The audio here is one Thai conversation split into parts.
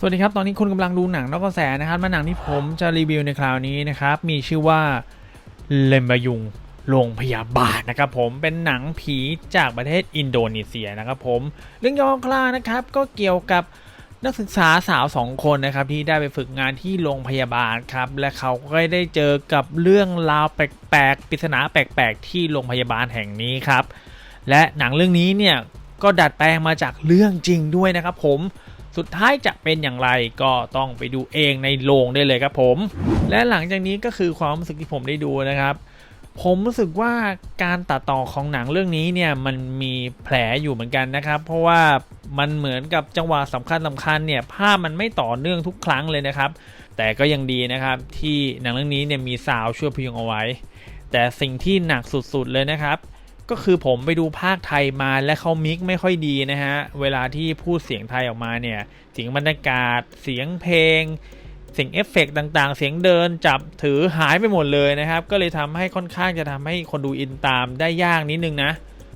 สวัสดีครับ ตอนนี้คุณกำลังดูหนังนอกกระแสนะครับมาหนังที่ผมจะรีวิวในคราวนี้นะครับ มีชื่อว่าเลมบายุงโรงพยาบาลนะครับผมเป็นหนังผีจากประเทศอินโดนีเซียนะครับผมเรื่องย่อคร่าวนะครับ ก็เกี่ยวกับนักศึกษาสาวสองคนนะครับ ที่ได้ไปฝึกงานที่โรงพยาบาลครับ และเขาก็ได้เจอกับเรื่องราวแปลกๆปริศนาแปลกๆ ที่โรงพยาบาลแห่งนี้ครับ และหนังเรื่องนี้เนี่ยก็ดัดแปลงมาจากเรื่องจริงด้วยนะครับผม สุดท้ายจะเป็นอย่างไรก็ต้องไปดูเองในโรงได้เลยครับผม และหลังจากนี้ก็คือความรู้สึกที่ผมได้ดูนะครับ ผมรู้สึกว่าการตัดต่อของหนังเรื่องนี้เนี่ยมันมีแผลอยู่เหมือนกันนะครับ เพราะว่ามันเหมือนกับจังหวะสำคัญสำคัญเนี่ยภาพมันไม่ต่อเนื่องทุกครั้งเลยนะครับ แต่ก็ยังดีนะครับที่หนังเรื่องนี้เนี่ยมีซาวด์ช่วยพยุงเอาไว้ แต่สิ่งที่หนักสุดๆเลยนะครับ ก็คือผมไปดูภาคไทยมาและเขามิกไม่ค่อยดีนะฮะ เวลาที่พูดเสียงไทยออกมาเนี่ยเสียงบรรยากาศ เสียงเพลง เสียงเอฟเฟกต์ต่างๆ เสียงเดินจับถือหายไปหมดเลยนะครับ ก็เลยทำให้ค่อนข้างจะทำให้คนดูอินตามได้ยากนิดนึงนะ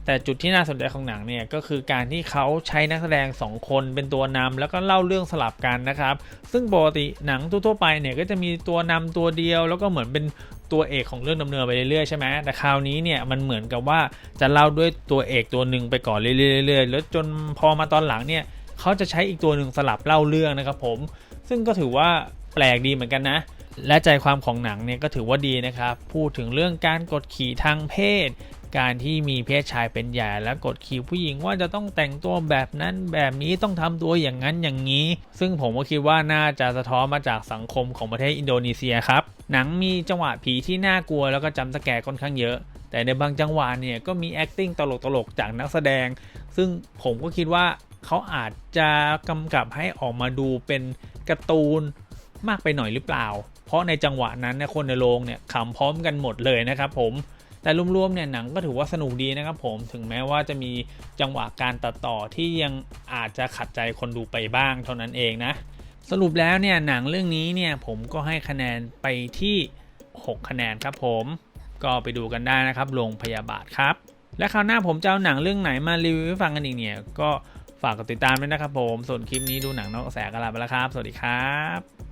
แต่จุดที่น่าสนใจของหนังเนี่ยก็คือการที่เขาใช้นักแสดง 2 คนเป็นตัวนำแล้วก็เล่าเรื่องสลับกันนะครับ ซึ่งปกติหนังทั่วไปเนี่ยก็จะมีตัวนำตัวเดียว แล้วก็เหมือนเป็นตัวเอกของเรื่องดำเนินไปเรื่อยๆใช่ไหมแต่คราวนี้เนี่ยมันเหมือนกับว่าจะเล่าด้วยตัวเอกตัวหนึ่งไปก่อนเรื่อยๆๆแล้วจนพอมาตอนหลังเนี่ยเขาจะใช้อีกตัวหนึ่งสลับเล่าเรื่องนะครับผม ซึ่งก็ถือว่าแปลกดีเหมือนกันนะและใจความของหนังเนี่ยก็ถือว่าดีนะครับ พูดถึงเรื่องการกดขี่ทางเพศ การที่มีเพศชายเป็นใหญ่และกดขี่ผู้หญิงว่าจะต้องแต่งตัวแบบนั้นแบบนี้ต้องทำตัวอย่างนั้นอย่างนี้ ซึ่งผมก็คิดว่าน่าจะสะท้อนมาจากสังคมของประเทศอินโดนีเซียครับ หนังมีจังหวะผีที่น่ากลัวแล้วก็จำสแกร์ค่อนข้างเยอะ แต่ในบางจังหวะเนี่ยก็มี acting ตลกๆจากนักแสดง ซึ่งผมก็คิดว่าเขาอาจจะกำกับให้ออกมาดูเป็นการ์ตูนมากไปหน่อยหรือเปล่า เพราะในจังหวะนั้นเนี่ยคนในโรงเนี่ยขำพร้อมกันหมดเลยนะครับผม แต่รวมๆเนี่ยหนังก็ถือว่าสนุกดีนะครับผมถึงแม้ว่าจะมีจังหวะการตัดต่อที่ยังอาจจะขัดใจคนดูไปบ้างเท่านั้นเองนะสรุปแล้วเนี่ยหนังเรื่องนี้เนี่ยผมก็ให้คะแนนไปที่ 6 คะแนนครับผมก็ไปดูกันได้นะครับโรงพยาบาลครับ และคราวหน้าผมจะเอาหนังเรื่องไหนมารีวิวให้ฟังกันอีกเนี่ยก็ฝากกดติดตามด้วยนะครับผม ส่วนคลิปนี้ดูหนังนอกกระแสกันลาไปแล้วครับ สวัสดีครับ